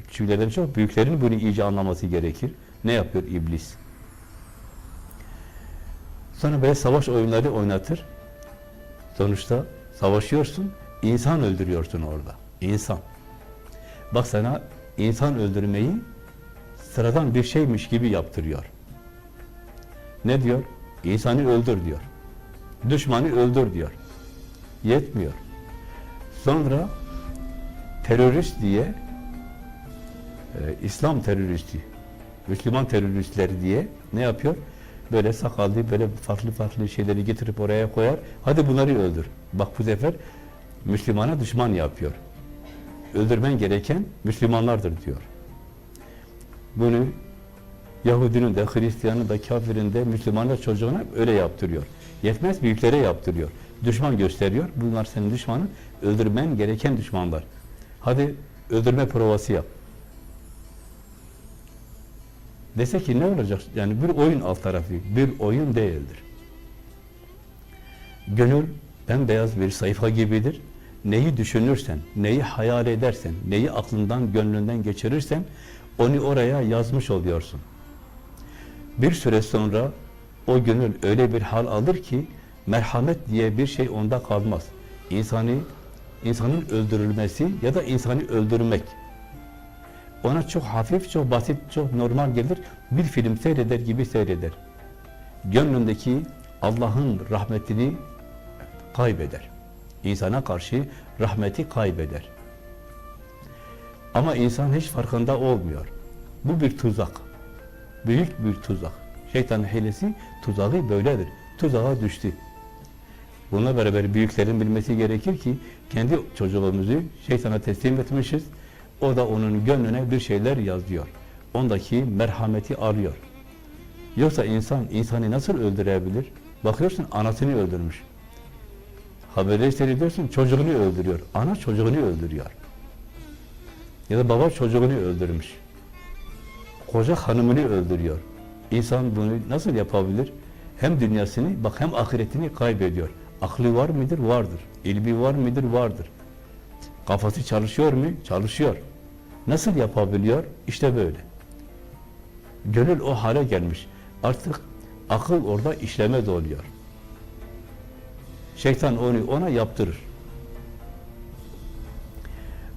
Küçüklerden çok büyüklerin bunu iyice anlaması gerekir. Ne yapıyor iblis? Sonra böyle savaş oyunları oynatır. Sonuçta savaşıyorsun, insan öldürüyorsun orada. İnsan. Bak sana insan öldürmeyi sıradan bir şeymiş gibi yaptırıyor. Ne diyor? İnsanı öldür diyor. Düşmanı öldür diyor. Yetmiyor. Sonra terörist diye İslam teröristi, Müslüman teröristleri diye ne yapıyor? Böyle sakallı, böyle farklı farklı şeyleri getirip oraya koyar. Hadi bunları öldür. Bak bu sefer Müslümana düşman yapıyor. Öldürmen gereken Müslümanlardır diyor. Bunu Yahudinin de, Hristiyanın da, kafirin de, Müslümanın da çocuğuna öyle yaptırıyor. Yetmez büyüklere yaptırıyor. Düşman gösteriyor. Bunlar senin düşmanın. Öldürmen gereken düşmanlar. Hadi öldürme provası yap. Dese ki ne olacak? Yani bir oyun alt tarafı, bir oyun değildir. Gönül bembeyaz bir sayfa gibidir. Neyi düşünürsen, neyi hayal edersen, neyi aklından, gönlünden geçirirsen onu oraya yazmış oluyorsun. Bir süre sonra o gönül öyle bir hal alır ki merhamet diye bir şey onda kalmaz. İnsanı, insanın öldürülmesi ya da insanı öldürmek ona çok hafif, çok basit, çok normal gelir. Bir film seyreder gibi seyreder. Gönlündeki Allah'ın rahmetini kaybeder. İnsana karşı rahmeti kaybeder. Ama insan hiç farkında olmuyor. Bu bir tuzak. Büyük bir tuzak. Şeytanın hilesi tuzağı böyledir. Tuzağa düştü. Bununla beraber büyüklerin bilmesi gerekir ki kendi çocuğumuzu şeytana teslim etmişiz. O da onun gönlüne bir şeyler yazıyor. Ondaki merhameti arıyor. Yoksa insan insanı nasıl öldürebilir? Bakıyorsun anasını öldürmüş. Haberde seyrediyorsun çocuğunu öldürüyor. Ana çocuğunu öldürüyor. Ya da baba çocuğunu öldürmüş. Koca hanımını öldürüyor. İnsan bunu nasıl yapabilir? Hem dünyasını bak hem ahiretini kaybediyor. Aklı var mıdır? Vardır. İlmi var mıdır? Vardır. Kafası çalışıyor mu? Çalışıyor. Nasıl yapabiliyor? İşte böyle. Gönül o hale gelmiş. Artık akıl orada işleme doluyor. Şeytan onu ona yaptırır.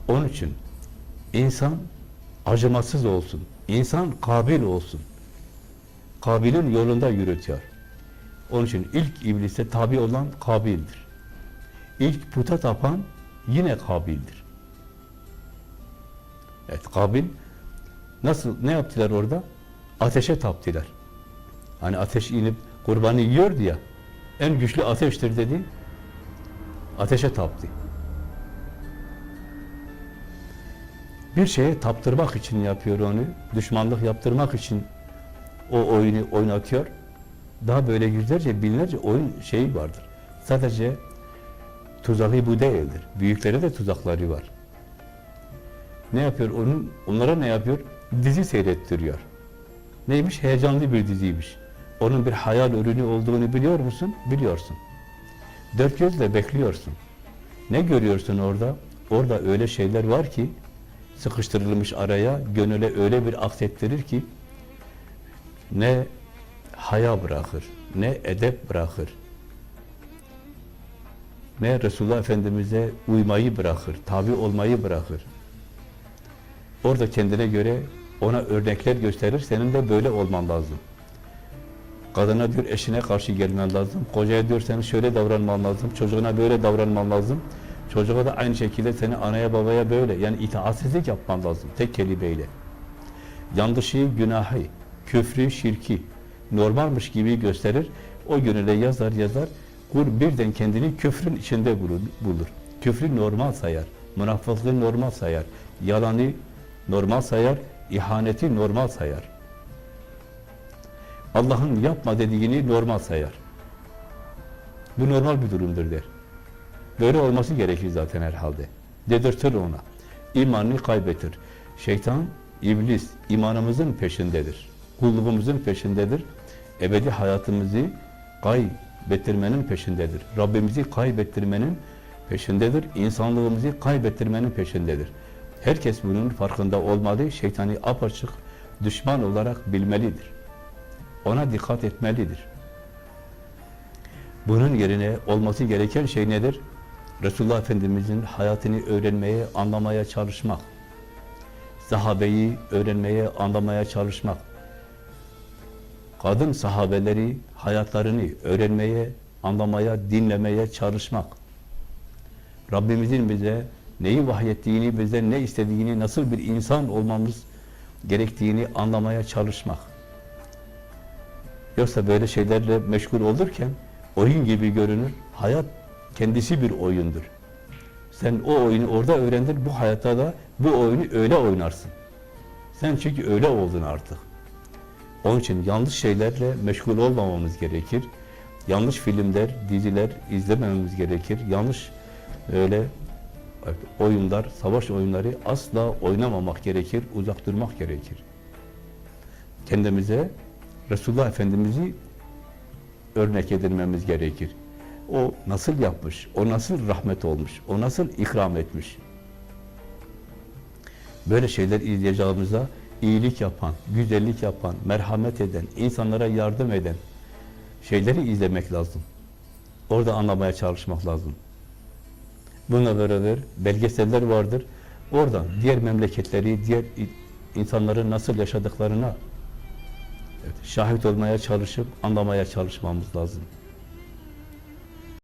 Onun için insan acımasız olsun. İnsan kabil olsun. Kabil'in yolunda yürütüyor. Onun için ilk iblise tabi olan Kabil'dir. İlk puta tapan yine Kabil'dir. Evet, Kabil nasıl, ne yaptılar orada? Ateşe taptılar. Hani ateş inip kurbanı yiyordu ya, en güçlü ateştir dedi, ateşe taptı. Bir şeye taptırmak için yapıyor onu, düşmanlık yaptırmak için o oyunu oynatıyor. Daha böyle yüzlerce, binlerce oyun şeyi vardır. Sadece tuzağı bu değildir. Büyüklere de tuzakları var. Ne yapıyor? Onun, onlara ne yapıyor? Dizi seyrettiriyor. Neymiş? Heyecanlı bir diziymiş. Onun bir hayal ürünü olduğunu biliyor musun? Biliyorsun. Dört gözle bekliyorsun. Ne görüyorsun orada? Orada öyle şeyler var ki sıkıştırılmış araya gönüle öyle bir aksettirir ki ne haya bırakır, ne edep bırakır, ne Resulullah Efendimiz'e uymayı bırakır, tabi olmayı bırakır. Orada kendine göre ona örnekler gösterir, senin de böyle olman lazım. Kadına diyor eşine karşı gelmen lazım, kocaya diyor senin şöyle davranman lazım, çocuğuna böyle davranman lazım, çocuğa da aynı şekilde seni anaya babaya böyle, yani itaatsizlik yapman lazım, tek kelimeyle. Yanlışı, günahı, küfrü, şirki normalmiş gibi gösterir, o gönüle yazar yazar, kul birden kendini küfrün içinde bulur. Küfrü normal sayar, münafıklığı normal sayar, yalanı normal sayar, ihaneti normal sayar. Allah'ın yapma dediğini normal sayar. Bu normal bir durumdur der. Böyle olması gerekir zaten herhalde. Dedirtir ona. İmanını kaybettir. Şeytan, iblis imanımızın peşindedir. Kulluğumuzun peşindedir. Ebedi hayatımızı kaybettirmenin peşindedir. Rabbimizi kaybettirmenin peşindedir. İnsanlığımızı kaybettirmenin peşindedir. Herkes bunun farkında olmalı. Şeytani apaçık düşman olarak bilmelidir. Ona dikkat etmelidir. Bunun yerine olması gereken şey nedir? Resulullah Efendimiz'in hayatını öğrenmeye, anlamaya çalışmak. Sahabeyi öğrenmeye, anlamaya çalışmak. Kadın sahabeleri hayatlarını öğrenmeye, anlamaya, dinlemeye çalışmak. Rabbimizin bize neyi vahyettiğini, bize ne istediğini, nasıl bir insan olmamız gerektiğini anlamaya çalışmak. Yoksa böyle şeylerle meşgul olurken oyun gibi görünür. Hayat kendisi bir oyundur. Sen o oyunu orada öğrendin, bu hayatta da bu oyunu öyle oynarsın. Sen çünkü öyle oldun artık. Onun için yanlış şeylerle meşgul olmamamız gerekir. Yanlış filmler, diziler izlemememiz gerekir. Yanlış öyle oyunlar, savaş oyunları asla oynamamak gerekir, uzak durmak gerekir. Kendimize Resulullah Efendimiz'i örnek edinmemiz gerekir. O nasıl yapmış, o nasıl rahmet olmuş, o nasıl ikram etmiş. Böyle şeyler izleyeceğimize iyilik yapan, güzellik yapan, merhamet eden, insanlara yardım eden şeyleri izlemek lazım. Orada anlamaya çalışmak lazım. Bununla beraber belgeseller vardır. Oradan diğer memleketleri, diğer insanların nasıl yaşadıklarına evet, şahit olmaya çalışıp anlamaya çalışmamız lazım.